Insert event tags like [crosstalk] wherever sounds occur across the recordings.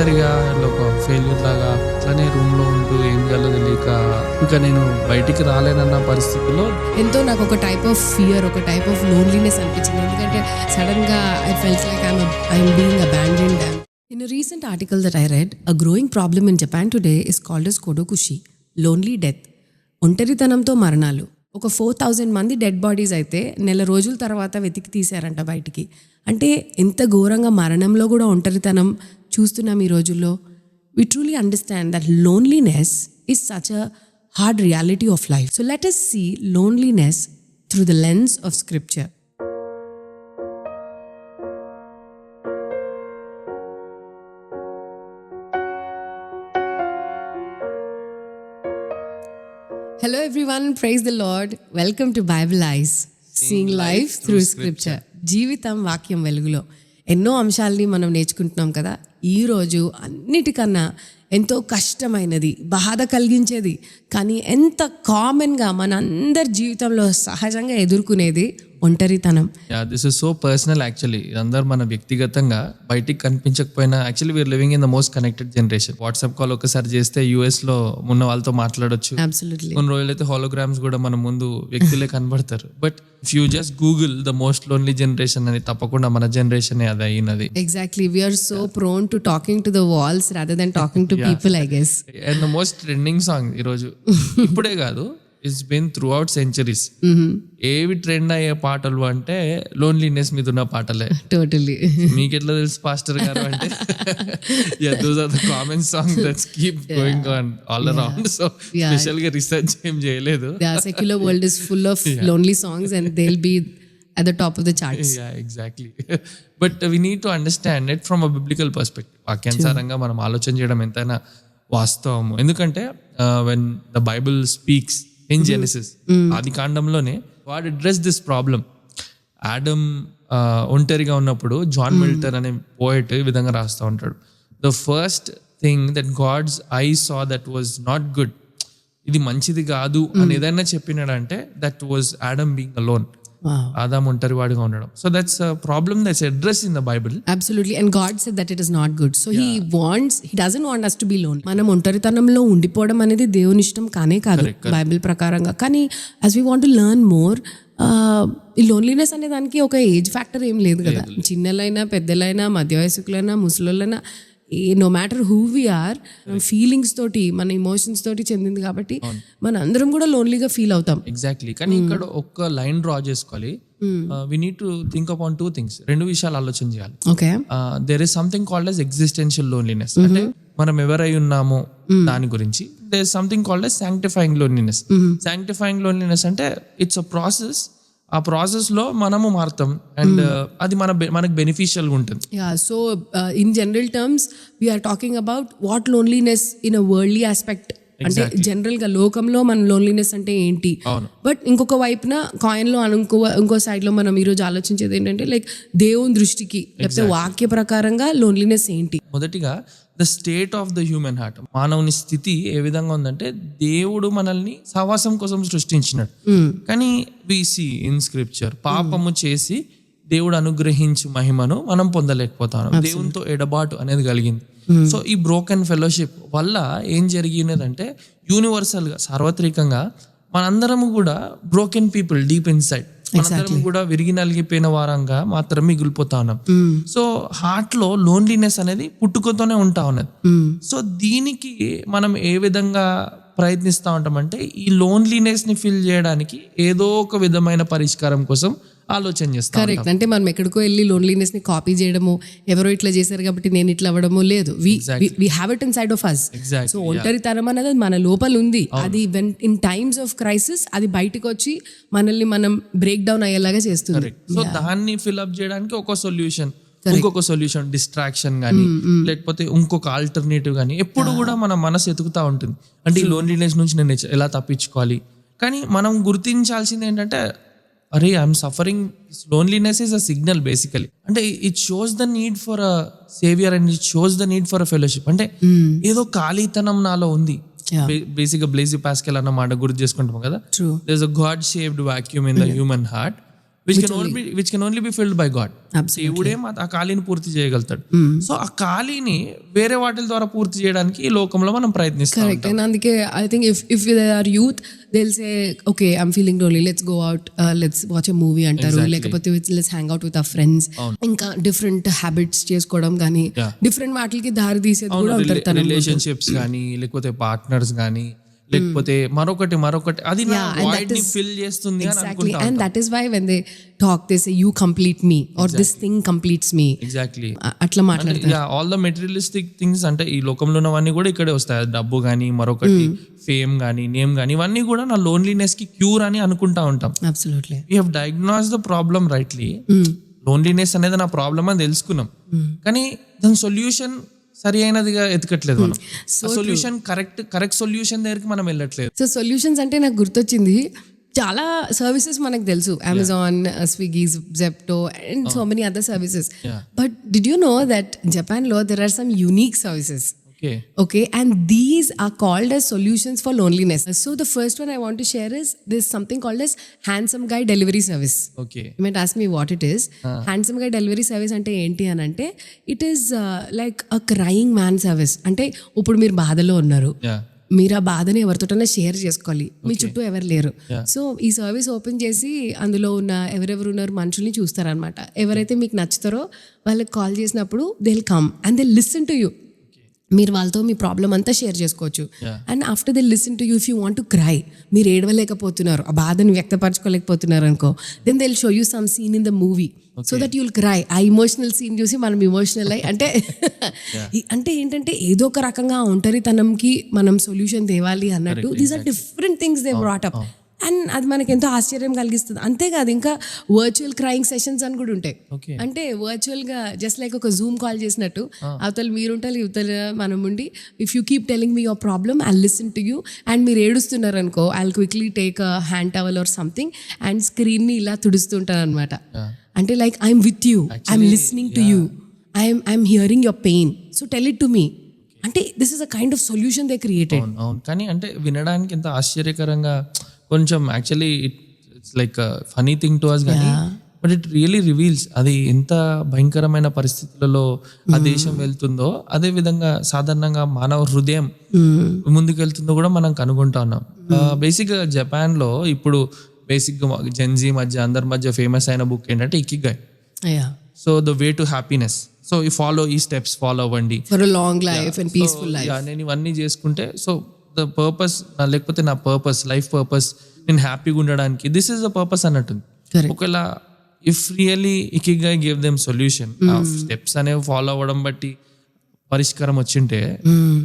ఒంటరిగా ఒక ఫెయిల్యూర్ లాగా అట్లనే రూమ్లో ఉంటూ ఏం చేయాలో తెలియక ఇంకా నేను బయటికి రాలేనన్న పరిస్థితిలో ఎంతో నాకు ఒక టైప్ ఆఫ్ ఫియర్ ఒక టైప్ ఆఫ్ లోన్లీనెస్ అనిపించింది. ఎందుకంటే సడన్గా I felt like I'm I'm being abandoned in a recent article that I read, a growing problem in Japan today is called as kodokushi, lonely death. ఒంటరితనంతో మరణాలు. ఒక four thousand మంది dead bodies అయితే నెల రోజుల తర్వాత వెతికి తీశారంట బయటికి. అంటే ఎంత ఘోరంగా మరణంలో కూడా ఒంటరితనం చూస్తున్నాం ఈ రోజుల్లో we truly understand that loneliness is such a hard reality of life. So let us see loneliness through the lens of scripture. Hello everyone, praise the Lord. Welcome to Bible Eyes. Seeing life through scripture. జీవితం వాక్యం వెలుగులో ఎన్నో అంశాలని మనం నేర్చుకుంటున్నాం కదా. ఈరోజు అన్నిటికన్నా ఎంతో కష్టమైనది బాధ కలిగించేది కానీ ఎంత కామన్గా మన అందరి జీవితంలో సహజంగా ఎదుర్కొనేది ఒంటరితనం. This is so personal actually అందరు మన వ్యక్తిగతంగా బయటికి కనిపించకపోయినా actually we are living in the most connected generation WhatsApp call ఒకసారి చేస్తే యూఎస్లో ఉన్న వాళ్ళతో మాట్లాడొచ్చు. కొన్ని రోజులైతే హాలోగ్రామ్స్ కూడా మన ముందు వ్యక్తులే కనబడతారు. But if you just Google the most lonely generation అని తప్పకుండా మన జనరేషన్ అది అయినది. Exactly we are so prone to talking to the walls rather than talking to people I guess and the most trending song ఈరోజు. ఇప్పుడే కాదు. It's been throughout centuries ఏవి trend అయ్యే పాటలు అంటే లోన్లీనెస్ మీద ఉన్న పాటలే. టోటలీ మీకు ఎట్లా తెలుసు పాస్టర్ గారు అంటే? Those are the common song that's keep going on all around so స్పెషల్గా రీసెర్చ్ ఏం చేయలేదు. The secular world is full of lonely songs and they'll be at the top of the charts. Ya exactly but we need to understand it from a biblical perspective వాక్యానుసారంగా మనం ఆలోచన చేయడం ఎంతైనా వాస్తవము. ఎందుకంటే when the Bible speaks in Genesis ఆది కాండంలోనే వాడు అడ్రస్ దిస్ ప్రాబ్లం ఆడమ్ ఒంటరిగా ఉన్నప్పుడు జాన్ మిల్టన్ అనే పోయిట్ ఈ విధంగా రాస్తూ ఉంటాడు. The first thing that God's I saw that was not good ఇది మంచిది కాదు అని ఏదైనా చెప్పినాడంటే that was Adam being alone Wow. Adam ఒంటరివాడిగా ఉండడం so that's problem that's address in the Bible Absolutely. And God said that it is not good. So he wants, he doesn't want us to be lonely. మనం ఒంటరితనంలో ఉండిపోవడం అనేది దేవుని ఇష్టం కానే కాదు Bible ప్రకారంగా కానీ as we want learn more ఈ లోన్లీనెస్ అనే దానికి ఒక ఏజ్ ఫ్యాక్టర్ ఏం లేదు కదా చిన్నలైనా పెద్దలైనా మధ్య వయసుకులైనా ముసలోళ్ళైనా no matter who we are feelings తోటి మన ఇమోషన్స్ తోటి చెందింది కాబట్టి మన అందరం కూడా లోన్లీగా ఫీల్ అవుతాం. ఎగ్జాక్ట్లీ కానీ ఇక్కడ ఒక్క లైన్ డ్రా చేసుకోవాలి. We need to think upon two things రెండు విషయాలు ఆలోచన చేయాలి. Okay there is something called as existential loneliness అంటే మనం ఎవరై ఉన్నామో దాని గురించి. There is something called as sanctifying loneliness sanctifying loneliness అంటే ఇట్స్ అ ప్రాసెస్ ఆ ప్రాసెస్లో మనము మారుతాం. అండ్ అది మన మనకు బెనిఫిషియల్ ఉంటుంది. Uh, in general terms, we are talking about what loneliness in a worldly aspect. అంటే జనరల్గా లోకంలో మన లోన్లీనెస్ అంటే ఏంటి. బట్ ఇంకొక వైపున కాయిన్లో ఇంకో ఇంకో సైడ్లో మనం ఈ రోజు ఆలోచించేది ఏంటంటే లైక్ దేవుని దృష్టికి లేకపోతే వాక్య ప్రకారంగా లోన్లీనెస్ ఏంటి? మొదటిగా the state of the human heart మానవుని స్థితి ఏ విధంగా ఉందంటే దేవుడు మనల్ని సహవాసం కోసం సృష్టించినాడు. కానీ సి ఇన్ స్క్రిప్చర్ పాపము చేసి దేవుడు అనుగ్రహించు మహిమను మనం పొందలేకపోతాం. దేవునితో ఎడబాటు అనేది కలిగింది. సో ఈ బ్రోకెన్ ఫెలోషిప్ వల్ల ఏం జరిగినదంటే యూనివర్సల్గా సార్వత్రికంగా మనందరము కూడా బ్రోకెన్ పీపుల్ డీప్ ఇన్సైడ్ మనందరం కూడా విరిగి నలిగిపోయిన వారంగా మాత్రం మిగిలిపోతా ఉన్నాం సో హార్ట్లో లోన్లీనెస్ అనేది పుట్టుకతోనే ఉంటా ఉన్నది. సో దీనికి మనం ఏ విధంగా ప్రయత్నిస్తూ ఉంటామంటే ఈ లోన్లీనెస్ని ఫిల్ చేయడానికి ఏదో ఒక విధమైన పరిష్కారం కోసం ఆలోచన చేస్తాం కరెక్ట్ అంటే మనం ఎక్కడికో వెళ్ళి లోన్లీనెస్ని కాపీ చేయడము ఎవరో ఇట్లా చేశారు కాబట్టి నేను ఇట్లా అవ్వడము లేదు. We have it inside of us so ఒంటరితనం అనేది మన లోపల ఉంది. అది when in times of crisis అది బయటకు వచ్చి మనల్ని మనం బ్రేక్ డౌన్ అయ్యేలాగా చేస్తుంది. సో దాన్ని ఫిల్అప్ చేయడానికి ఒక సొల్యూషన్ ఇంకొక సొల్యూషన్ డిస్ట్రాక్షన్ కానీ లేకపోతే ఇంకొక ఆల్టర్నేటివ్ కానీ ఎప్పుడు కూడా మన మనసు ఎతుకుతా ఉంటుంది. అంటే ఈ లోన్లీనెస్ నుంచి నేను ఎలా తప్పించుకోవాలి? కానీ మనం గుర్తించాల్సింది ఏంటంటే అరే I'm suffering loneliness is a signal basically అంటే it shows the need for a saviour and it shows the need for a fellowship అంటే ఏదో ఖాళీతనం నాలో ఉంది. బేసిక్గా బ్లేజీ పాస్కెల్ అన్న మాట గుర్తు చేసుకుంటాం కదా? A god shaped vacuum in the human heart. Which can only which can only be filled by God. దేవుడే ఆ ఖాళీని పూర్తి చేయగలుగుతాడు. సో ఆ ఖాళీని వేరే వాటిల ద్వారా పూర్తి చేయడానికి ఈ లోకంలో మనం ప్రయత్నిస్తాం కరెక్ట్ అండ్ అందుకే I think if if they are youth Dil say okay I'm feeling lonely let's go out let's watch a movie అంటారు. లేకపోతే let's hang out with a friends ఇంకా డిఫరెంట్ హ్యాబిట్స్ చేసుకోవడం కానీ. డిఫరెంట్ వాటికి దారి తీసేది కూడా రిలేషన్షిప్స్ కానీ లేకపోతే పార్ట్నర్స్ కానీ లేకపోతే మరొకటి మరొకటి. అది ఫిల్ చేస్తుంది exactly and that is why when they talk they say you complete me are this thing completes me exactly అట్లా మాట్లాడతారు. ఆల్ ద మెటీరియలిస్టిక్ థింగ్స్ అంటే ఈ లోకంలో ఉన్నవన్నీ కూడా ఇక్కడే వస్తాయి. డబ్బు కానీ మరొకటి ఫేమ్ కానీ నేమ్ కానీ ఇవన్నీ కూడా నా లోన్లీనెస్కి క్యూర్ అని అనుకుంటా ఉంటాం. Absolutely we have diagnose the problem rightly loneliness అనేది నా ప్రాబ్లమ్ అని తెలుసుకున్నాం. కానీ దాని సొల్యూషన్ సరి అయినదిగా ఎతకట్లేదు మనం. సొల్యూషన్ కరెక్ట్ కరెక్ట్ సొల్యూషన్ దగ్గరికి మనం వెళ్ళట్లేదు. సో సొల్యూషన్స్ అంటే నాకు గుర్తొచ్చింది. చాలా సర్వీసెస్ మనకు తెలుసు. Amazon Swiggy Zepto and so many other services. But did you know that జపాన్లో there are some unique services okay Okay, and these are called as solutions for loneliness. So the first one I want to share is there's something called as handsome guy delivery service. Okay You might ask me what it is. హ్యాండ్సమ్గా delivery service అంటే ఏంటి అని అంటే it is like a crying man service అంటే ఇప్పుడు మీరు బాధలో ఉన్నారు. మీరు ఆ బాధని ఎవరితోటైనా షేర్ చేసుకోవాలి. మీ చుట్టూ ఎవరు లేరు. సో ఈ సర్వీస్ ఓపెన్ చేసి అందులో ఉన్న ఎవరెవరు ఉన్నారు మనుషుల్ని చూస్తారనమాట ఎవరైతే మీకు నచ్చుతారో వాళ్ళకి కాల్ చేసినప్పుడు they come and they listen to you మీరు వాళ్ళతో మీ ప్రాబ్లం అంతా షేర్ చేసుకోవచ్చు. And after they listen to you if you want to cry మీరు ఏడవలేకపోతున్నారు ఆ బాధను వ్యక్తపరచుకోలేకపోతున్నారు అనుకో then they show you some scene in the movie so that you'll cry ఆ emotional scene చూసి మనం ఇమోషనల్ అయ్యి అంటే అంటే ఏంటంటే ఏదో ఒక రకంగా ఒంటరితనంకి మనం సొల్యూషన్ తేవాలి అన్నట్టు these are different things they brought up and అది మనకి ఎంతో ఆశ్చర్యం కలిగిస్తుంది. అంతేకాదు ఇంకా వర్చువల్ క్రయింగ్ సెషన్స్ అని కూడా ఉంటాయి. అంటే వర్చువల్గా జస్ట్ లైక్ ఒక జూమ్ కాల్ చేసినట్టు అవతల మీరుంటారు ఇవతల మనం ఉండి if you keep telling me your problem I listen to you and మీరు ఏడుస్తున్నారు అనుకో I quickly take a hand towel or something and స్క్రీన్ని ఇలా తుడుస్తుంటాను అనమాట అంటే like I'm with you I'm listening to you I'm I'm hearing your pain so tell it to me అంటే this is a kind of solution they created అవును. కానీ అంటే వినడానికి ఎంత ఆశ్చర్యకరంగా కొంచెం actually it's like funny thing to us కానీ but it really reveals అది ఎంత భయంకరమైన పరిస్థితులలో ఆ దేశం వెళ్తుందో అదే విధంగా సాధారణంగా మానవ హృదయం ముందుకు వెళ్తుందో కూడా మనం కనుగొంటా ఉన్నాం. బేసిక్గా జపాన్లో ఇప్పుడు బేసిక్గా జెన్జీ మధ్య అందరి మధ్య ఫేమస్ అయిన బుక్ ఏంటంటే ikigai so the way to happiness so ఈ ఫాలో ఈ స్టెప్స్ ఫాలో అవ్వండి. For long life and peaceful life నేను ఇవన్నీ చేసుకుంటే సో ద పర్పస్ లేకపోతే నా పర్పస్ లైఫ్ పర్పస్ నేను హ్యాపీగా ఉండడానికి దిస్ ఇస్ ద పర్పస్ అన్నట్టుంది. ఒకవేళ if really ఇకిగా gave them solution steps అనేవి ఫాలో అవ్వడం బట్టి పరిష్కారం వచ్చింటే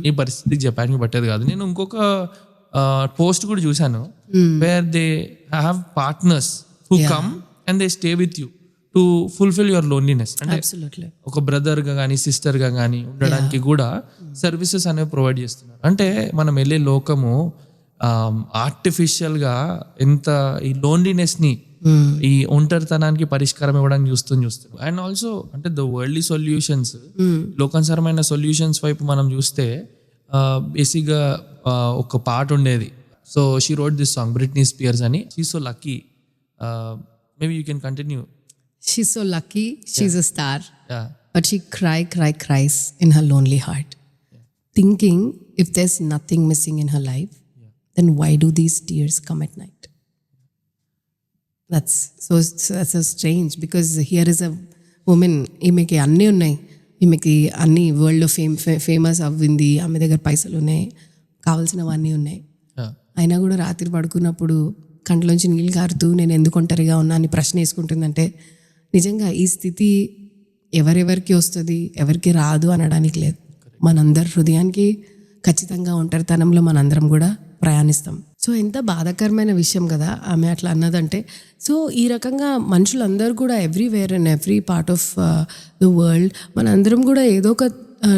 ఈ పరిస్థితి జపాన్కి పట్టేది కాదు. నేను ఇంకొక పోస్ట్ కూడా చూశాను. Where they have partners who come and they stay with you to fulfil your loneliness అంటే ఒక బ్రదర్గా కానీ సిస్టర్గా కానీ ఉండడానికి కూడా సర్వీసెస్ అనేవి ప్రొవైడ్ చేస్తున్నారు. అంటే మనం వెళ్ళే లోకము ఆర్టిఫిషియల్గా ఎంత ఈ లోన్లీనెస్ని ఈ ఒంటరితనానికి పరిష్కారం ఇవ్వడానికి చూస్తుంది చూస్తున్నాం అండ్ ఆల్సో అంటే ద వరల్డ్లీ సొల్యూషన్స్ లోకానుసారమైన సొల్యూషన్స్ వైపు మనం చూస్తే బేసిక్గా ఆ, ఒక పాట ఉండేది. So she road this song Britney spheres అని. She so lucky maybe you can continue she so lucky she a star but she cry cry క్రైస్ in her lonely heart thinking if దెస్ nothing missing in her life then why do these tears come at night that's so that's a strange because here is a women ఈమెకి అన్నీ ఉన్నాయి. ఈమెకి అన్ని వరల్డ్లో fame famous అవ్వింది. ఆమె దగ్గర పైసలు ఉన్నాయి. కావాల్సినవన్నీ ఉన్నాయి. అయినా కూడా రాత్రి పడుకున్నప్పుడు కంటిలోంచి నీళ్ళు కారుతూ నేను ఎందుకు ఒంటరిగా ఉన్నా అని ప్రశ్న వేసుకుంటుందంటే నిజంగా ఈ స్థితి ఎవరెవరికి వస్తుంది ఎవరికి రాదు అనడానికి లేదు. మనందరి హృదయానికి ఖచ్చితంగా ఒంటరితనంలో మనందరం కూడా ప్రయాణిస్తాం. సో ఎంత బాధాకరమైన విషయం కదా ఆమె అట్లా అన్నదంటే. సో ఈ రకంగా మనుషులందరూ కూడా everywhere and every part of the world మనందరం కూడా ఏదో ఒక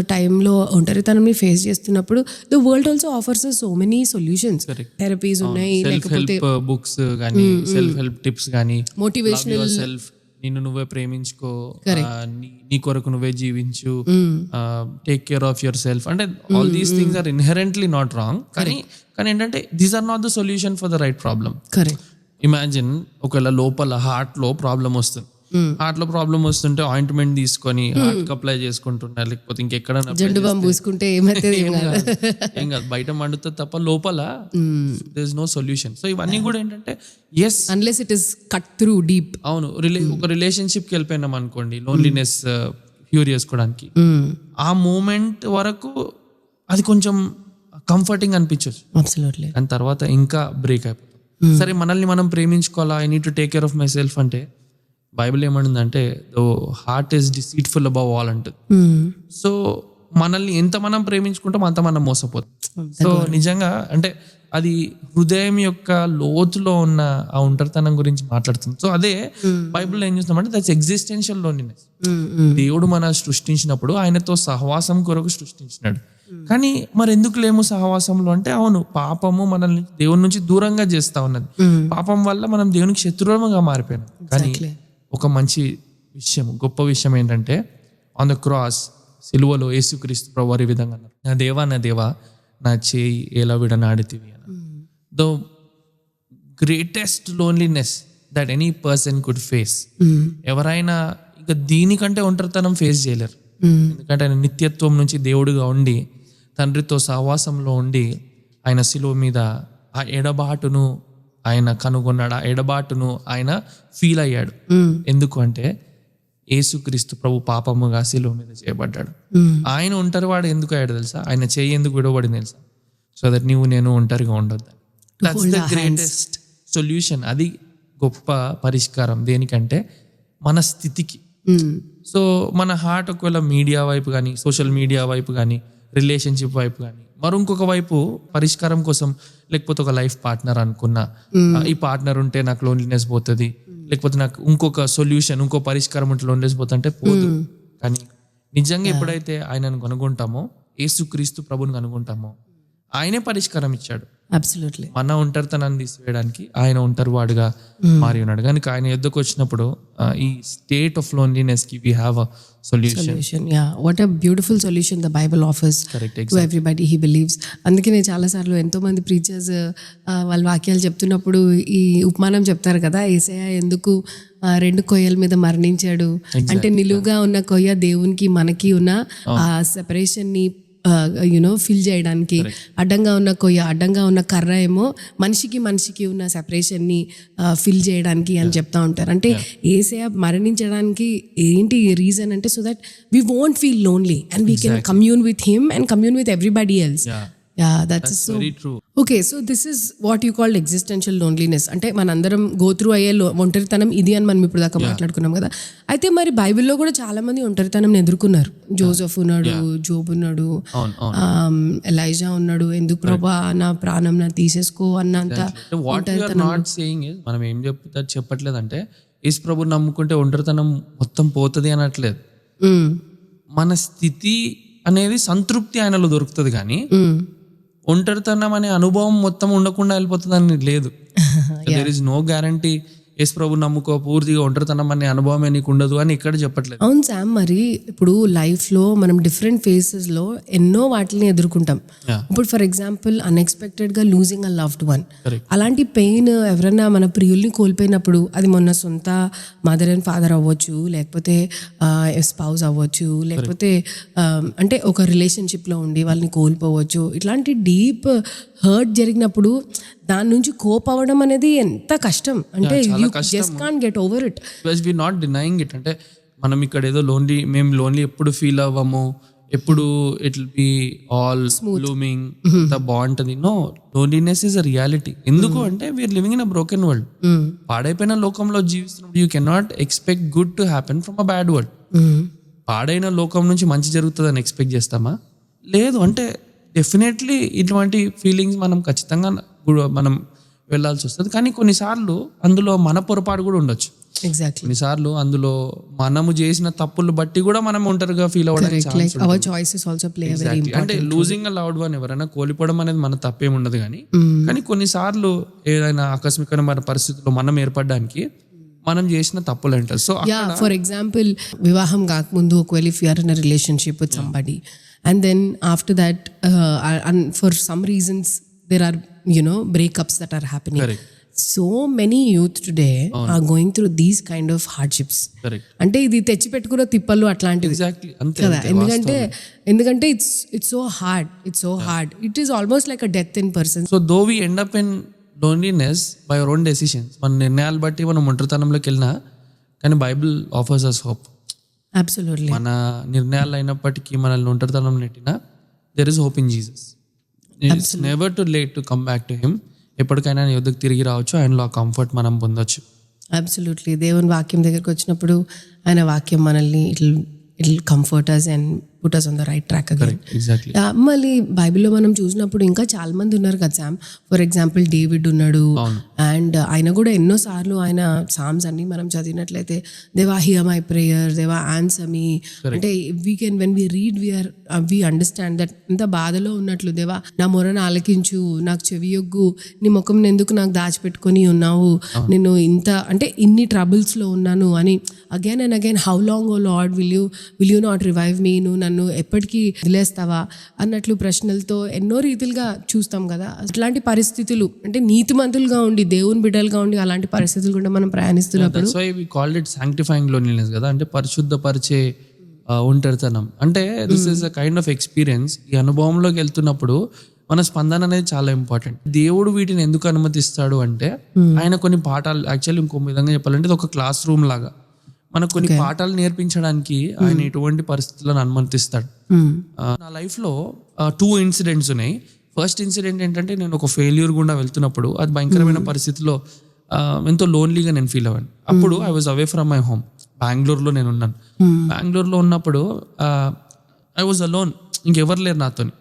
టైంలో ఒంటరితనంని ఫేస్ చేస్తున్నప్పుడు the world also offers so many solutions therapies ఉన్నాయి హెల్ప్ బుక్స్ కానీ సెల్ఫ్ హెల్ప్ టిప్స్ కానీ మోటివేషనల్ సెల్ఫ్ నిన్ను నువ్వే ప్రేమించుకో నీ- నీ కొరకు నువ్వే జీవించు take care of your self అంటే all these things are inherently not wrong కానీ కానీ ఏంటంటే these are not the solution for the right problem correct imagine ఒకవేళ లోపల హార్ట్లో ప్రాబ్లం వస్తుంది. హార్ట్లో ప్రాబ్లం వస్తుంటే ఆయింట్మెంట్ తీసుకొని హార్ట్ అప్లై చేసుకుంటున్నా లేకపోతే ఇంకెక్కడైనా జెండు బాంబు పూసుకుంటే ఏమైతే ఏం కాదు. బయట మండుతుంది తప్ప లోపల there is no solution so ఇవన్నీ కూడా ఏంటంటే yes unless it is cut through deep అవును. రిలే ఒక రిలేషన్షిప్కి వెళ్ళిపోయినాం అనుకోండి లోన్లీనెస్ క్యూర్ చేసుకోవడానికి ఆ మూమెంట్ వరకు అది కొంచెం కంఫర్టింగ్ అనిపించవచ్చు అబ్సల్యూట్లీ దాని తర్వాత ఇంకా బ్రేక్ అయిపోతుంది సరే మనల్ని మనం ప్రేమించుకోవాలా? I need to take care of my self అంటే Bible ఏమనుందంటే though heart is deceitful above all అంటుంది. సో మనల్ని ఎంత మనం ప్రేమించుకుంటాం అంత మనం మోసపోతాం. సో నిజంగా అంటే అది హృదయం యొక్క లోతులో ఉన్న ఆ ఒంటరితనం గురించి మాట్లాడుతుంది సో అదే బైబిల్ ఏం చూస్తామంటే దట్స్ ఎగ్జిస్టెన్షియల్ లోన్లీనెస్. దేవుడు మన సృష్టించినప్పుడు ఆయనతో సహవాసం కొరకు సృష్టించినాడు. కానీ మరి ఎందుకు లేము సహవాసంలో? అంటే అవును పాపము మనల్ని దేవుని నుంచి దూరంగా చేస్తా ఉన్నది. పాపం వల్ల మనం దేవునికి శత్రువులుగా మారిపోయినాం. కానీ ఒక మంచి విషయం గొప్ప విషయం ఏంటంటే ఆన్ ద క్రాస్ సిలువలో యేసుక్రీస్తు ప్రభు వారి విధంగా అన్నారు. నా దేవా నా దేవా నా చేయి ఎలా విడనాడితివి అని the greatest loneliness that any person could face ఎవరైనా ఇక దీనికంటే ఒంటరితనం ఫేస్ చేయలేరు. ఎందుకంటే ఆయన నిత్యత్వం నుంచి దేవుడిగా ఉండి తండ్రితో సహవాసంలో ఉండి ఆయన శిలువ మీద ఆ ఎడబాటును ఆయన కనుగొన్నాడు. ఆ ఎడబాటును ఆయన ఫీల్ అయ్యాడు. ఎందుకు అంటే యేసుక్రీస్తు ప్రభు పాపముగా శిలువ మీద చేయబడ్డాడు. ఆయన ఒంటరి వాడు ఎందుకు అయ్యాడు తెలుసా? ఆయన చేయి ఎందుకు విడవబడింది తెలుసా? సో దట్ నీవు నేను ఒంటరిగా ఉండొద్దు దట్స్ ద గ్రేటెస్ట్ సొల్యూషన్ అది గొప్ప పరిష్కారం. దేనికంటే మన స్థితికి. సో మన హార్ట్ ఒకవేళ మీడియా వైపు కానీ సోషల్ మీడియా వైపు కానీ రిలేషన్షిప్ వైపు కానీ మరి ఇంకొక వైపు పరిష్కారం కోసం లేకపోతే ఒక లైఫ్ పార్ట్నర్ అనుకున్నా. ఈ పార్ట్నర్ ఉంటే నాకు లోన్లీనెస్ పోతుంది. లేకపోతే నాకు ఇంకొక సొల్యూషన్ ఇంకో పరిష్కారం ఉంటే లోన్లీనెస్ పోతుంటే పోదు. కానీ నిజంగా ఎప్పుడైతే ఆయనను కనుగొంటామో యేసుక్రీస్తు ప్రభుని కనుగొంటామో ఆయనే పరిష్కారం ఇచ్చాడు. అబ్సల్యూట్లీ మన ఒంటరితనాన్ని తీసివేయడానికి ఆయన ఒంటరి వాడుగా మారి ఉన్నాడు. కనుక ఆయన ఎద్దుకు వచ్చినప్పుడు ఈ state of లోన్లీనెస్కి we have a solution solution yeah what a beautiful solution the Bible offers to everybody he believes అందుకే నేను చాలాసార్లు ఎంతో మంది ప్రీచర్స్ వాళ్ళ వాక్యాలు చెప్తున్నప్పుడు ఈ ఉపమానం చెప్తారు కదా ఏసయ ఎందుకు రెండు కొయ్యల మీద మరణించాడు? అంటే నిలువుగా ఉన్న కొయ్య దేవునికి మనకి ఉన్న ఆ సెపరేషన్ని యునో ఫిల్ చేయడానికి అడ్డంగా ఉన్న కొయ్య అడ్డంగా ఉన్న కర్ర ఏమో మనిషికి మనిషికి ఉన్న సెపరేషన్ని ఫిల్ చేయడానికి అని చెప్తా ఉంటారు. అంటే ఏసయ మరణించడానికి ఏంటి రీజన్ అంటే so that we won't feel lonely and we can commune with him and commune with everybody else yeah that's so true okay so this is what you called existential loneliness అంటే మనందరం go through అయ్యే లో- ఒంటరితనం ఇది అని మనం ఇప్పుడు దాకా మాట్లాడుకున్నాం కదా. అయితే మరి బైబిల్లో కూడా చాలా మంది ఒంటరితనం ఎదుర్కొన్నారు. జోసెఫ్ ఉన్నాడు జోబ్ ఉన్నాడు ఎలైజా ఉన్నాడు ఎందుకు ప్రభా నా ప్రాణం నా తీసేసుకో అన్నంత what you're not saying is మనం ఏం చెప్తా చెప్పట్లేదంటే యేసు ప్రభు నమ్ముకుంటే ఒంటరితనం మొత్తం పోతుంది అనట్లేదు. మన స్థితి అనేది సంతృప్తి ఆయనలో దొరుకుతుంది కానీ. ఒంటరితనం అనే అనుభవం మొత్తం ఉండకుండా వెళ్ళిపోతుందని లేదు. దెర్ ఇస్ నో గ్యారంటీ యేసు ప్రభు నమ్ముకో పూర్తిగా ఒంటరితనం అనే అనుభవమే నీకు ఉండదు అని ఇక్కడ చెప్పట్లేదు. అవును శామ్ మరి ఇప్పుడు లైఫ్లో మనం డిఫరెంట్ ఫేసెస్లో ఎన్నో వాటిని ఎదుర్కొంటాం. ఇప్పుడు ఫర్ ఎగ్జాంపుల్ అన్ఎక్స్పెక్టెడ్గా లూజింగ్ అ లవ్డ్ వన్. అలాంటి పెయిన్ ఎవరైనా మన ప్రియుల్ని కోల్పోయినప్పుడు అది మొన్న సొంత మదర్ అండ్ ఫాదర్ అవ్వచ్చు లేకపోతే స్పౌజ్ అవ్వచ్చు లేకపోతే అంటే ఒక రిలేషన్షిప్లో ఉండి వాళ్ళని కోల్పోవచ్చు. ఇట్లాంటి డీప్ హర్ట్ జరిగినప్పుడు దాని నుంచి కోప్ అవ్వడం అనేది ఎంత కష్టం. అంటే just can get over it because we not denying it అంటే మనం ఇక్కడ ఏదో లోన్లీ మేము లోన్లీ ఎప్పుడు ఫీల్ అవ్వము? ఎప్పుడు it will be all blooming అంత బాగుంటది? No loneliness is a reality ఎందుకు అంటే we are living in a broken world పాడైపోయిన లోకంలో జీవిస్తున్నప్పుడు you cannot expect good to happen from a bad world పాడైన లోకం నుంచి మంచి జరుగుతుందని ఎక్స్పెక్ట్ చేస్తామా? లేదు. అంటే డెఫినెట్లీ ఇటువంటి ఫీలింగ్స్ మనం ఖచ్చితంగా మనం వెళ్ళాల్సి వస్తుంది. కానీ కొన్నిసార్లు అందులో మన పొరపాటు కూడా ఉండొచ్చు. ఎగ్జాక్ట్లీ కొన్నిసార్లు అందులో మనము చేసిన తప్పులు బట్టి కూడా మనం ఒంటరిగా ఫీల్ అవ్వడానికి అంటే లూజింగ్ లౌడ్ వన్ ఎవరైనా కోల్పోవడం అనేది మన తప్పేం ఉండదు కానీ కానీ కొన్నిసార్లు ఏదైనా ఆకస్మికమైన పరిస్థితుల్లో మనం ఏర్పడడానికి మనం చేసిన తప్పులు అంటారు. సో యా ఫర్ ఎగ్జాంపుల్ వివాహం కాకముందు ఒకవేళ if you're in relationship with somebody and then after that for some reasons there are you know breakups that are happening Correct. So many youth today are going through these kind of hardships అంటే ఇది తెచ్చి పెట్టుకున్న తిప్పలు అట్లాంటివి. Exactly అంతే కదా? అంతే, ఎందుకంటే ఎందుకంటే it's it's so hard it's so hard it is almost like a death in person so though we end up in loneliness by our own decisions మన నిర్ణయాలు బట్టి మనం ఒంటరితనంలోకి వెళ్ళినా కానీ Bible offers us hope absolutely మన నిర్ణయాలు అయినప్పటికీ మనల్ని ఒంటరితనం నెట్టినా there is hope in Jesus it's never to late to come back to him ఎప్పటికైనా వద్దకు తిరిగి రావచ్చు. ఆయనలో ఆ కంఫర్ట్ మనం పొందొచ్చు. అబ్సల్యూట్లీ దేవుని వాక్యం దగ్గరికి వచ్చినప్పుడు ఆయన వాక్యం మనల్ని it it comfort us and put us on the right track మళ్ళీ బైబిల్లో మనం చూసినప్పుడు ఇంకా చాలా మంది ఉన్నారు కదా శామ్ ఫర్ ఎగ్జాంపుల్ డేవిడ్ ఉన్నాడు. అండ్ ఆయన కూడా ఎన్నో సార్లు ఆయన సామ్స్ అన్ని మనం చదివినట్లయితే దేవా హియర్ మై ప్రేయర్ దేవా ఆన్సర్ మీ అంటే we can when we read we are we understand that ఇంత బాధలో ఉన్నట్లు దేవా నా మొరను ఆలకించు నాకు చెవియొగ్గు నీ ముఖం ఎందుకు నాకు దాచిపెట్టుకొని ఉన్నావు? నేను ఇంత అంటే ఇన్ని troubles లో ఉన్నాను అని again and again how long oh lord will you will you not revive మీ నువ్వు నన్ను ఎప్పటికీ వదిలేస్తావా అన్నట్లు ప్రశ్నలతో ఎన్నో రీతిలుగా చూస్తాం కదా. అట్లాంటి పరిస్థితులు అంటే నీతిమంతులుగా ఉండి దేవుని బిడ్డలుగా ఉండి అలాంటి పరిస్థితులు కూడా మనం ప్రయాణిస్తున్నప్పుడు కాల్డ్ ఇట్ సాంక్టిఫైయింగ్ లోన్లీనెస్ కదా. అంటే పరిశుద్ధపరిచే ఒంటరితనం. అంటే this is a kind of experience ఈ అనుభవంలోకి వెళ్తున్నప్పుడు మన స్పందన అనేది చాలా ఇంపార్టెంట్ దేవుడు వీటిని ఎందుకు అనుమతిస్తాడు అంటే ఆయన కొన్ని పాఠాలు యాక్చువల్లీ ఇంకో విధంగా చెప్పాలంటే ఒక క్లాస్ రూమ్ లాగా. మనకు కొన్ని పాఠాలు నేర్పించడానికి ఆయన ఎటువంటి పరిస్థితులను అనుమతిస్తాడు. నా లైఫ్లో టూ ఇన్సిడెంట్స్ ఉన్నాయి. ఫస్ట్ ఇన్సిడెంట్ ఏంటంటే నేను ఒక ఫెయిల్యూర్ గుండా వెళ్తున్నప్పుడు అది భయంకరమైన పరిస్థితిలో ఎంతో లోన్లీగా నేను ఫీల్ అవ్వాను. అప్పుడు I was away from my home బెంగళూరులో నేను ఉన్నాను. బెంగళూరులో ఉన్నప్పుడు ఐ వాజ్ అలోన్ ఇంకెవరు లేరు నాతోని.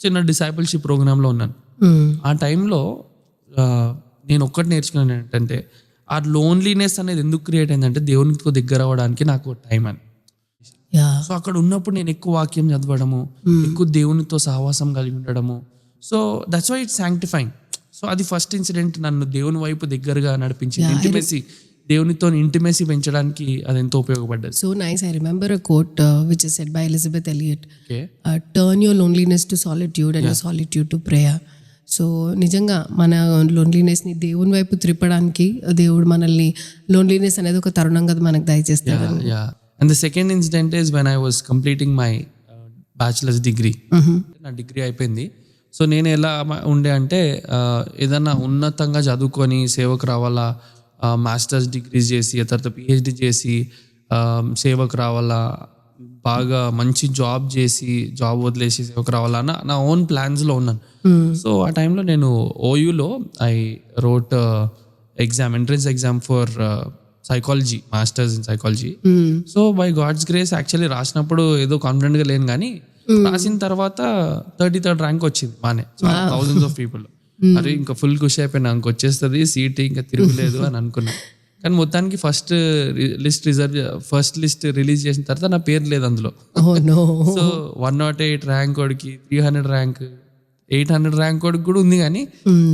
చిన్న డిసైపుల్షిప్ ప్రోగ్రాంలో ఉన్నాను. ఆ టైంలో నేను ఒక్కటి నేర్చుకున్నాను ఏంటంటే ఆ లోన్లీనెస్ అనేది ఎందుకు క్రియేట్ అయిందంటే దేవునికి దగ్గర అవ్వడానికి నాకు టైం అని. సో అక్కడ ఉన్నప్పుడు నేను ఎక్కువ వాక్యం చదవడము ఎక్కువ దేవునితో సహవాసం కలిగి ఉండడము. So that's why it's శాంక్టిఫైంగ్ so అది ఫస్ట్ ఇన్సిడెంట్ నన్ను దేవుని వైపు దగ్గరగా నడిపించింది. ఇంటిమెసీ దేవునితో ఇంటిమెసీ పెంచడానికి అది ఎంతో ఉపయోగపడ్డది so nice I remember a quote which is set by Elizabeth Elliot turn your loneliness to solitude and solitude to prayer so నిజంగా మన లోన్లీనెస్ని దేవుని వైపు త్రిప్పడానికి దేవుడు మనల్ని లోన్లీనెస్ అనేది ఒక తరుణంగా మనకు దయచేస్తాడు. And the second incident is when I was completing my bachelors degree నా డిగ్రీ అయిపోయింది. సో నేను ఎలా ఉండే అంటే ఏదన్నా ఉన్నతంగా చదువుకొని సేవకు రావాలా మాస్టర్స్ డిగ్రీస్ చేసి తర్వాత పిహెచ్డి చేసి సేవకు రావాలా బాగా మంచి జాబ్ చేసి జాబ్ వదిలేసి సేవకు రావాలా అన్న నా ఓన్ ప్లాన్స్లో ఉన్నాను. సో ఆ టైంలో నేను ఓయూలో I wrote exam entrance exam for psychology masters in psychology so by God's grace actually రాసినప్పుడు ఏదో కాన్ఫిడెంట్గా లేను కానీ రాసిన తర్వాత థర్టీ థర్డ్ ర్యాంక్ వచ్చింది బానే థౌసండ్స్ ఆఫ్ పీపుల్ అరే ఇంకా ఫుల్ ఖుషి అయిపోయినా ఇంక వచ్చేస్తుంది సీట్ ఇంకా తిరుగులేదు అని అనుకున్నా. [laughs] కానీ మొత్తానికి first list reserve first list release చేసిన తర్వాత నా పేరు లేదు అందులో. So one not eight rank వాడికి three hundred rank eight hundred rank వాడికి కూడా ఉంది కానీ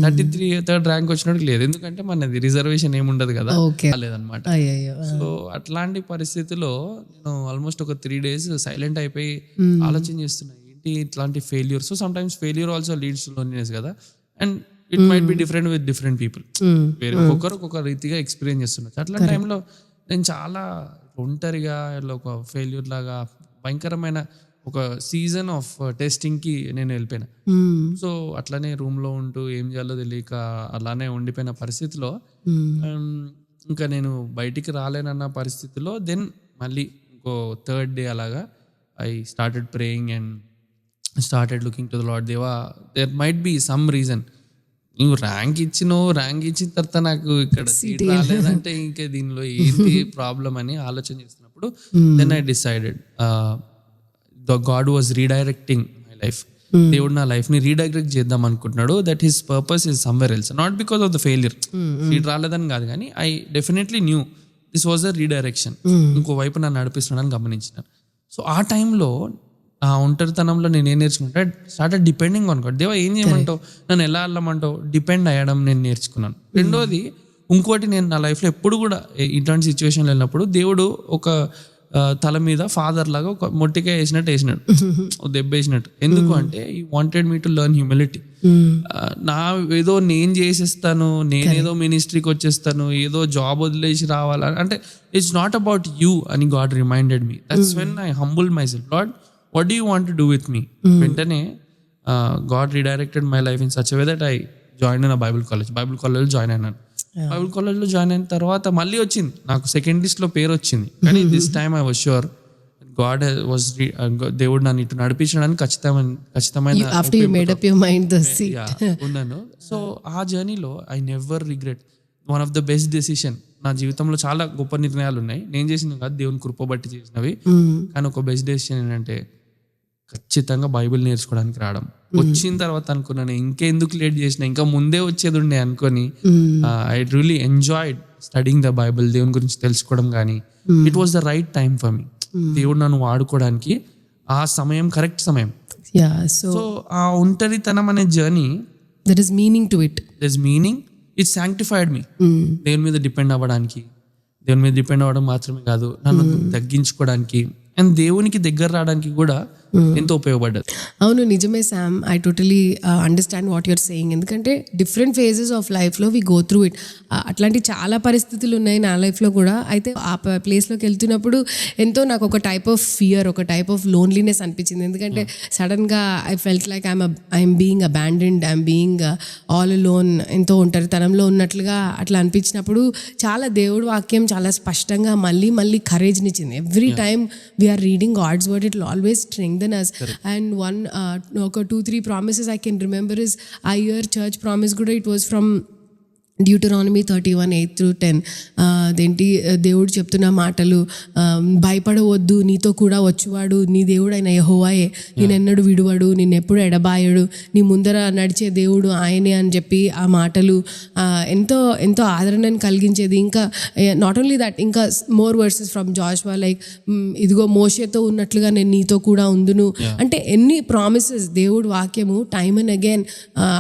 థర్టీ త్రీ థర్డ్ ర్యాంక్ వచ్చినోడికి లేదు. ఎందుకంటే మనది రిజర్వేషన్ ఏమి ఉండదు కదా. ఓకే. లేదనమాట సో అట్లాంటి పరిస్థితిలో నేను ఆల్మోస్ట్ ఒక త్రీ డేస్ సైలెంట్ అయిపోయి ఆలోచన చేస్తున్నా ఏంటి ఇట్లాంటి failure so sometimes failure also leads loneliness కదా. And it might be different with different people వేరే ఒక్కొక్కరు ఒక్కొక్క రీతిగా ఎక్స్పీరియన్స్ చేస్తున్నారు. అట్లాంటి టైంలో నేను చాలా ఒంటరిగా ఒక ఫెయిల్యూర్ లాగా భయంకరమైన ఒక సీజన్ ఆఫ్ టెస్టింగ్కి నేను వెళ్ళిపోయినా. సో అట్లనే రూమ్లో ఉంటూ ఏం చేయాలో తెలియక అలానే ఉండిపోయిన పరిస్థితిలో um, ఇంకా నేను బయటికి రాలేనన్న పరిస్థితిలో దెన్ మళ్ళీ ఇంకో థర్డ్ డే అలాగా I started praying and started looking to the Lord దేవా there might be some reason నువ్వు ర్యాంక్ ఇచ్చినావు ర్యాంక్ ఇచ్చిన తర్వాత నాకు ఇక్కడ సీట్ రాలేదంటే ఇంకా దీనిలో ఏంటి [laughs] ప్రాబ్లం అని ఆలోచన చేస్తున్నప్పుడు then I decided the God was redirecting my life దేవుడు నా లైఫ్ని రీడైరెక్ట్ చేద్దాం అనుకుంటున్నాడు. That his purpose is somewhere else not because of the failure seat రాలేదని కాదు కానీ I definitely knew this was the redirection ఇంకో వైపు నన్ను నడిపిస్తున్నాడని గమనించినాను సో ఆ టైంలో ఆ ఒంటరితనంలో నేను ఏం నేర్చుకుంటే స్టార్టెడ్ డిపెండింగ్ ఆన్ గాడ్ దేవా ఏం చేయమంటావు? నన్ను ఎలా వెళ్ళమంటావు డిపెండ్ అయ్యడం నేను నేర్చుకున్నాను. రెండోది ఇంకోటి నేను నా లైఫ్లో ఎప్పుడు కూడా ఇట్లాంటి సిచ్యువేషన్లో వెళ్ళినప్పుడు దేవుడు ఒక తల మీద ఫాదర్ లాగా ఒక మొట్టికాయ వేసినట్టు వేసినాడు. [laughs] ఓ దెబ్బ వేసినట్టు. ఎందుకు అంటే he wanted me to learn humility నా ఏదో నేను చేసేస్తాను నేనేదో మినిస్ట్రీకి వచ్చేస్తాను ఏదో జాబ్ వదిలేసి రావాలా అంటే ఇట్స్ నాట్ అబౌట్ యూ అని God reminded me that's when I humble myself Lord what do you want to do with me వెంటనే God redirected my life in such way that I join అయిన Bible college Bible college join అయినాను. Bible కాలేజ్లో join అయిన తర్వాత మళ్ళీ వచ్చింది. నాకు second లిస్ట్లో పేరు వచ్చింది. కానీ this time I was sure God was దేవుడు నన్ను ఇటు నడిపించడానికి ఖచ్చితమైన ఖచ్చితమైన ఉన్నాను. సో ఆ జర్నీలో I never regret one of the best decision నా జీవితంలో చాలా గొప్ప నిర్ణయాలు ఉన్నాయి. నేను చేసిన కాదు దేవుని కృప బట్టి చేసినవి. కానీ ఒక బెస్ట్ డెసిషన్ ఏంటంటే ఖచ్చితంగా బైబిల్ నేర్చుకోవడానికి రావడం. వచ్చిన తర్వాత అనుకున్నాను ఇంకెందుకు లేట్ చేసిన ఇంకా ముందే వచ్చేది ఉండే అనుకొని I really enjoyed studying the Bible దేవుని గురించి తెలుసుకోవడం కానీ it was the right time for me దేవుడు నన్ను వాడుకోవడానికి ఆ సమయం కరెక్ట్ సమయం. సో ఆ ఒంటరితనం అనే journey that is meaning to it thus meaning it sanctified me దేవుని మీద డిపెండ్ అవ్వడానికి దేవుని మీద డిపెండ్ అవ్వడం మాత్రమే కాదు నన్ను తగ్గించుకోవడానికి అండ్ దేవునికి దగ్గర రావడానికి కూడా ఎంతో ఉపయోగపడ్డది. అవును నిజమే Sam I totally understand what you're saying ఎందుకంటే డిఫరెంట్ ఫేజెస్ ఆఫ్ లైఫ్లో వి గో త్రూ ఇట్ అట్లాంటి చాలా పరిస్థితులు ఉన్నాయి నా లైఫ్లో కూడా. అయితే ఆ ప్లేస్లోకి వెళ్తున్నప్పుడు ఎంతో నాకు ఒక టైప్ ఆఫ్ ఫియర్ ఒక టైప్ ఆఫ్ లోన్లీనెస్ అనిపించింది. ఎందుకంటే సడన్గా I felt like I'm I'm being abandoned I'm being all alone ఎంతో ఒంటరితనంలో ఉన్నట్లుగా అట్లా అనిపించినప్పుడు చాలా దేవుడు వాక్యం చాలా స్పష్టంగా మళ్ళీ మళ్ళీ కరేజ్నిచ్చింది every time we're reading God's word it always strengthen us. Correct. And one, uh, two, three promises I can remember is I hear church promise good. It was from Deuteronomy thirty one eight through ten అదేంటి? దేవుడు చెప్తున్న మాటలు భయపడవద్దు నీతో కూడా వచ్చువాడు నీ దేవుడు అయిన యహోవాయే నేనెన్నడు విడువడు నిన్నెప్పుడు ఎడబాయడు. నీ ముందర నడిచే దేవుడు ఆయనే అని చెప్పి ఆ మాటలు ఎంతో ఎంతో ఆదరణను కలిగించేది. ఇంకా నాట్ ఓన్లీ దట్ ఇంకా more verses from Joshua like ఇదిగో మోషేతో ఉన్నట్లుగా నేను నీతో కూడా ఉందును. అంటే ఎన్ని ప్రామిసెస్ దేవుడు వాక్యము టైమ్ అండ్ అగైన్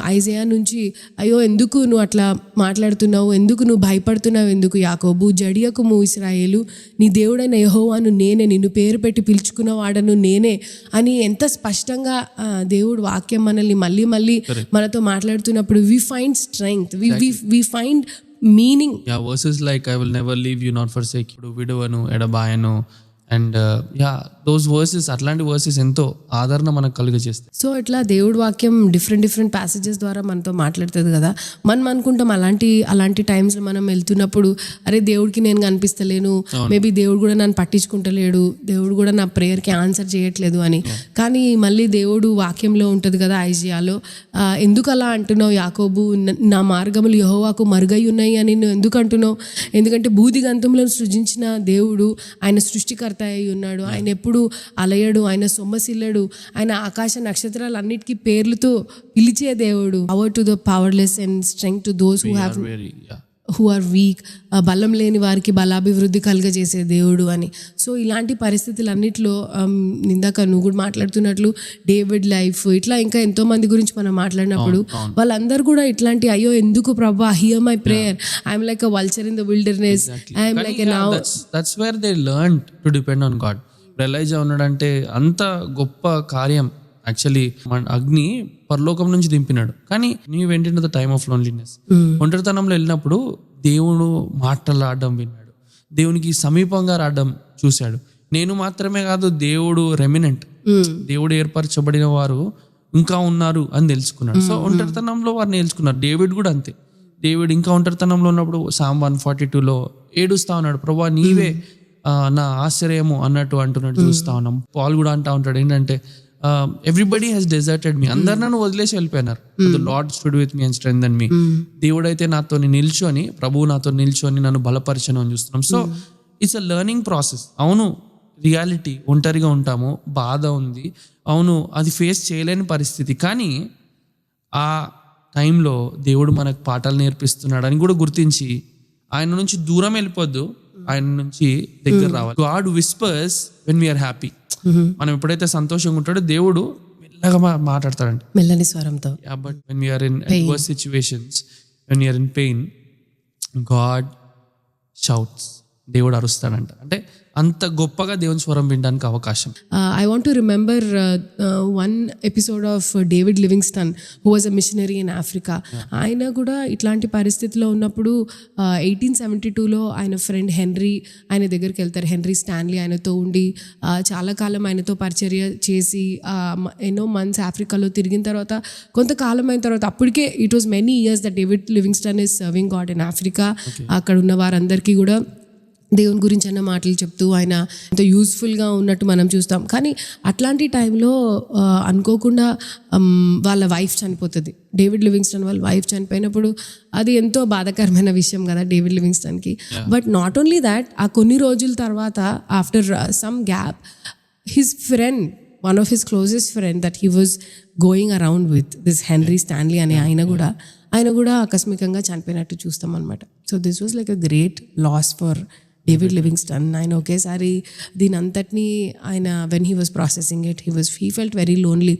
ఐజయా నుంచి అయ్యో ఎందుకు నువ్వు అట్లా మాట్లాడుతున్నావు? ఎందుకు నువ్వు భయపడుతున్నావు? ఎందుకు? యాకోబు జడియకుము ఇస్రాయేలు నీ దేవుడైన యహోవాను నేనే నిన్ను పేరు పెట్టి పిలుచుకున్న వాడను నేనే అని ఎంత స్పష్టంగా దేవుడు వాక్యం మనల్ని మళ్ళీ మళ్ళీ మనతో మాట్లాడుతున్నప్పుడు we find strength we we find meaning yeah verses like I will never leave you not forsake ఇప్పుడు విడవను ఎడబాయను అండ్ యా దోస్ వర్సెస్ అట్లాంటి వర్సెస్ ఎంతో ఆదరణ మనకు కలుగజేస్తాయి. సో ఇట్లా దేవుడి వాక్యం డిఫరెంట్ డిఫరెంట్ ప్యాసేజెస్ ద్వారా మనతో మాట్లాడుతుంది కదా. మనం అనుకుంటాం అలాంటి అలాంటి టైమ్స్లో మనం వెళ్తున్నప్పుడు అరే దేవుడికి నేను కనిపిస్తలేను. మేబీ దేవుడు కూడా నన్ను పట్టించుకుంటలేడు. దేవుడు కూడా నా ప్రేయర్కి ఆన్సర్ చేయట్లేదు అని. కానీ మళ్ళీ దేవుడు వాక్యంలో ఉంటుంది కదా ఐజియాలో ఎందుకు అలా అంటున్నావు యాకోబు? న- మార్గములు యహోవాకు మరుగై ఉన్నాయి అని నువ్వు ఎందుకు అంటున్నావు? ఎందుకంటే బూది గంధములను సృజించిన దేవుడు ఆయన సృష్టికర్త అయి ఉన్నాడు. ఆయన ఎప్పుడు అలయడు ఆయన సొమ్మసిల్లడు. ఆయన ఆకాశ నక్షత్రాలన్నిటికీ పేర్లతో పిలిచే దేవుడు. Power to the powerless and strength to those who have who are weak బలం లేని వారికి బలాభివృద్ధి కలుగజేసే దేవుడు అని. సో ఇలాంటి పరిస్థితులన్నిట్లో ఇందాక నువ్వు కూడా మాట్లాడుతున్నట్లు డేవిడ్ లైఫ్ ఇట్లా ఇంకా ఎంతో మంది గురించి మనం మాట్లాడినప్పుడు వాళ్ళందరూ కూడా ఇట్లాంటి అయ్యో ఎందుకు ప్రభా hear my prayer I'm like a vulture in the wilderness I'm like that's where they learn to depend on God realise ఉన్నాడంటే అంత గొప్ప కార్యం. యాక్చువల్లీ మన అగ్ని పరలోకం నుంచి దింపినాడు. కానీ నీ వెంట ద టైమ్ ఆఫ్ లోన్లీనెస్ ఒంటరితనంలో వెళ్ళినప్పుడు దేవుడు మాటలాడడం విన్నాడు. దేవునికి సమీపంగా రావడం చూశాడు. నేను మాత్రమే కాదు దేవుడు రెమినెంట్ దేవుడు ఏర్పరచబడిన వారు ఇంకా ఉన్నారు అని తెలుసుకున్నాడు. సో ఒంటరితనంలో వారు నేర్చుకున్నారు డేవిడ్ కూడా అంతే. డేవిడ్ ఇంకా ఒంటరితనంలో ఉన్నప్పుడు సామ్ వన్ ఫార్టీ టూలో ఏడుస్తా ఉన్నాడు. ప్రభా నీవే నా ఆశ్చర్యము అన్నట్టు అంటున్నట్టు చూస్తా ఉన్నాం. పాల్ కూడా అంటా ఉంటాడు. ఏంటంటే ఎవ్రీబడి హెస్ డెజర్టెడ్ మీ అందరు నన్ను వదిలేసి వెళ్ళిపోయినారు. Lord stood with me and strength me దేవుడైతే నాతో నిల్చొని ప్రభువు నాతో నిల్చొని నన్ను బలపరిచను అని చూస్తున్నాం so it's a learning process అవును రియాలిటీ ఒంటరిగా ఉంటాము బాధ ఉంది. అవును అది ఫేస్ చేయలేని పరిస్థితి. కానీ ఆ టైంలో దేవుడు మనకు పాఠాలు నేర్పిస్తున్నాడు అని కూడా గుర్తించి ఆయన నుంచి దూరం వెళ్ళిపోద్దు. ఆయన నుంచి దగ్గర రావాలి. God whispers when we're happy మనం ఎప్పుడైతే సంతోషంగా ఉంటాడో దేవుడు మెల్లగా మాట్లాడతాడండి. మెల్లని స్వరంతో. We are in adverse situations when we are in pain god shouts. దేవుడు అరుస్తాడంట. అంటే అంత గొప్పగా దేవుని స్వరం వినడానికి అవకాశం. Remember uh, uh, one episode of uh, David Livingston, who was a missionary in Africa. ఆయన కూడా ఇట్లాంటి పరిస్థితిలో ఉన్నప్పుడు ఎయిటీన్ సెవెంటీ టూలో ఆయన ఫ్రెండ్ హెన్రీ ఆయన దగ్గరికి వెళ్తారు. హెన్రీ స్టాన్లీ ఆయనతో ఉండి uh, చాలా కాలం ఆయనతో పరిచర్య చేసి uh, ఎన్నో మంత్స్ ఆఫ్రికాలో తిరిగిన తర్వాత కొంతకాలం అయిన తర్వాత అప్పటికే it was many years the David Livingstone is serving God in Africa అక్కడ ఉన్న వారందరికీ కూడా దేవుని గురించి అన్న మాటలు చెప్తూ ఆయన ఎంతో యూస్ఫుల్గా ఉన్నట్టు మనం చూస్తాం. కానీ అట్లాంటి టైంలో అనుకోకుండా వాళ్ళ వైఫ్ చనిపోతుంది. డేవిడ్ లివింగ్స్టన్ వాళ్ళ వైఫ్ చనిపోయినప్పుడు అది ఎంతో బాధాకరమైన విషయం కదా డేవిడ్ లివింగ్స్టన్కి బట్ నాట్ ఓన్లీ దాట్ ఆ కొన్ని రోజుల తర్వాత after some gap his friend one of his closest friend that he was going around with this Henry Stanley అనే ఆయన కూడా ఆయన కూడా ఆకస్మికంగా చనిపోయినట్టు చూస్తాం అనమాట so this was like a great loss for David Livingstone ఆయన ఒకేసారి దీని అంతటినీ ఆయన when he was processing it he was he felt very lonely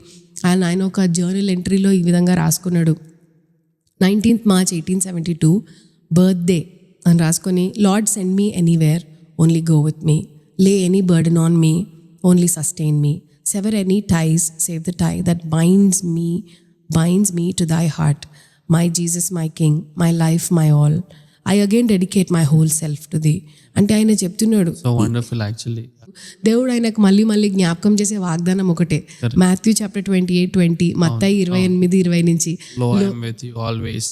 and ఆయన ఒక జర్నల్ ఎంట్రీలో ఈ విధంగా రాసుకున్నాడు nineteenth March eighteen seventy two birthday అని రాసుకొని Lord send me anywhere only go with me lay any burden on me only sustain me sever any ties save the tie that binds me binds me to thy heart my Jesus my king my life my all I again dedicate my whole self to thee అంటే ఆయన చెప్తున్నాడు. So wonderful actually దేవుడు ఆయనకు మళ్ళీ మళ్ళీ జ్ఞాపకం చేసే వాగ్దానం ఒకటే. Matthew chapter twenty eight twenty మత్తాయి ఇరవై ఎనిమిది ఇరవై నుంచి. Lo I'm with you always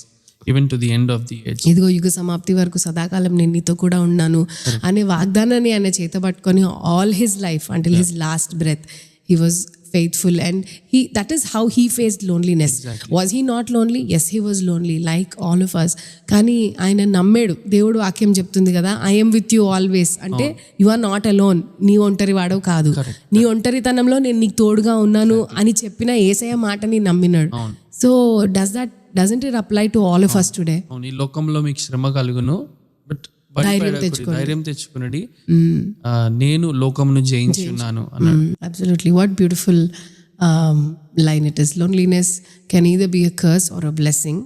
even to the end of the age ఇదిగో యుగ సమాప్తి వరకు సదాకాలం నేను నీతో కూడా ఉన్నాను అనే వాగ్దానాన్ని ఆయన చేత పట్టుకొని all his life until his last breath he was faithful and he that is how he faced loneliness was he not lonely yes he was lonely like all of us కానీ ఆయన నమ్మాడు. దేవుడు వాక్యం చెప్తుంది కదా ఐఎమ్ విత్ యూ ఆల్వేస్ అంటే you are not alone నీ ఒంటరి వాడవు కాదు. నీ ఒంటరితనంలో నేను నీకు తోడుగా ఉన్నాను అని చెప్పిన ఏసయ మాటని నమ్మినాడు. So does that doesn't it apply to all of us today ఈ లోకంలో మీకు శ్రమ కలుగును. నేను లోకమును జయించి. Absolutely what beautiful line it is loneliness can ఈ be a curse or a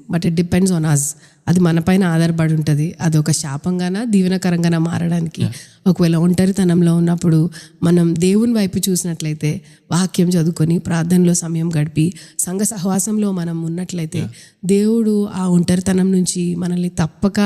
but it depends on us అది మనపైన ఆధారపడి ఉంటది. అది ఒక శాపంగానా దీవెనకరంగానా మారడానికి. ఒకవేళ ఒంటరితనంలో ఉన్నప్పుడు మనం దేవుని వైపు చూసినట్లయితే వాక్యం చదువుకొని ప్రార్థనలో సమయం గడిపి సంఘ సహవాసంలో మనం ఉన్నట్లయితే దేవుడు ఆ ఒంటరితనం నుంచి మనల్ని తప్పక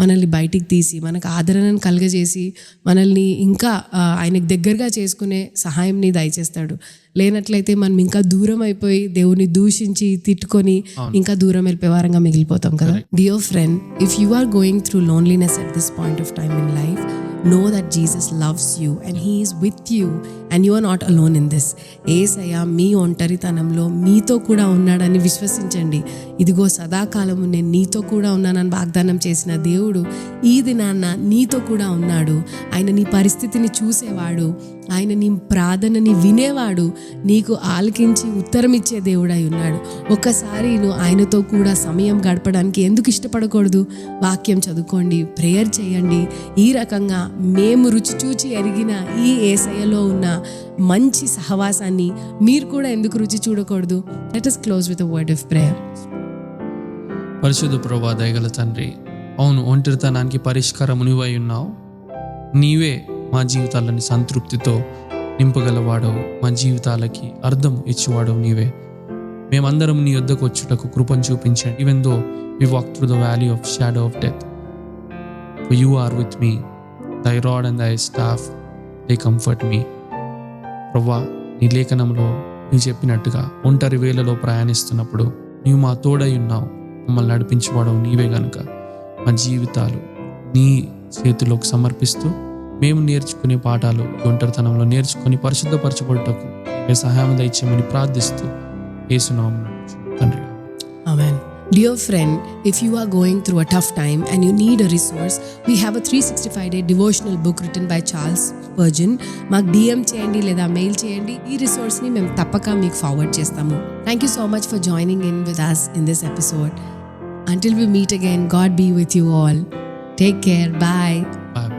మనల్ని బయటికి తీసి మనకు ఆదరణను కలుగజేసి మనల్ని ఇంకా ఆయనకు దగ్గరగా చేసుకునే సహాయంని దయచేస్తాడు. లేనట్లయితే మనం ఇంకా దూరం అయిపోయి దేవుని దూషించి తిట్టుకొని ఇంకా దూరం వెళ్ళిపోయే వారంగా మిగిలిపోతాం కదా. Dear friend if you are going through loneliness at this point of time in life know that Jesus loves you and he is with you and you are not alone in this Yesayya మీ ఒంటరితనంలో మీతో కూడా ఉన్నాడని విశ్వసించండి. ఇదిగో సదాకాలము నేను నీతో కూడా ఉన్నానని వాగ్దానం చేసిన దేవుడు ఈ దినాన్న నీతో కూడా ఉన్నాడు. ఆయన నీ పరిస్థితిని చూసేవాడు. ఆయన నీ ప్రార్థనని వినేవాడు. నీకు ఆలకించి ఉత్తరం ఇచ్చే దేవుడై ఉన్నాడు. ఒక్కసారి నువ్వు ఆయనతో కూడా సమయం గడపడానికి ఎందుకు ఇష్టపడకూడదు? వాక్యం చదువుకోండి ప్రేయర్ చేయండి. ఈ రకంగా మేము రుచి చూచి ఎరిగిన ఈ ఏసయలో ఉన్న మంచి సహవాసాన్ని మీరు కూడా ఎందుకు రుచి చూడకూడదు? Let us close with word of prayer పరిశుద్ధ ప్రభా దయగల తండ్రి అవును ఒంటరితనానికి పరిష్కారం నువ్వై ఉన్నావు. నీవే మా జీవితాలని సంతృప్తితో నింపగలవాడవు. మా జీవితాలకి అర్థం ఇచ్చేవాడవు నీవే. మేమందరం నీ యొద్దకు వచ్చుటకు కృపను చూపించండి. Even though we walk through the valley of shadow of death you are with me thy rod and thy staff they comfort me ప్రవ్వా నీ లేఖనంలో నువ్వు చెప్పినట్టుగా ఒంటరి వేలలో ప్రయాణిస్తున్నప్పుడు నీవు మా తోడై ఉన్నావు. మమ్మల్ని నడిపించేవాడవు నీవే గనుక. మా జీవితాలు నీ చేతిలోకి సమర్పిస్తూ మేము నేర్చుకునే పాఠాలు ఈ ఒంటరితనంలో నేర్చుకొని పరిశుద్ధపరచబడుటకు మీ సహాయం దయచేయమని ప్రార్థిస్తూ ఏసునామం తండ్రి. Amen. Dear friend, if you are going through a tough time and you need a resource, we have a 365 day devotional book written by Charles Spurgeon. మాకు డిఎం చేయండి లేదా మెయిల్ చేయండి ఈ రిసోర్స్ని మేము తప్పక మీకు ఫార్వర్డ్ చేస్తాము thank you so much for joining in with us in this episode until we meet again God be with you all take care bye bye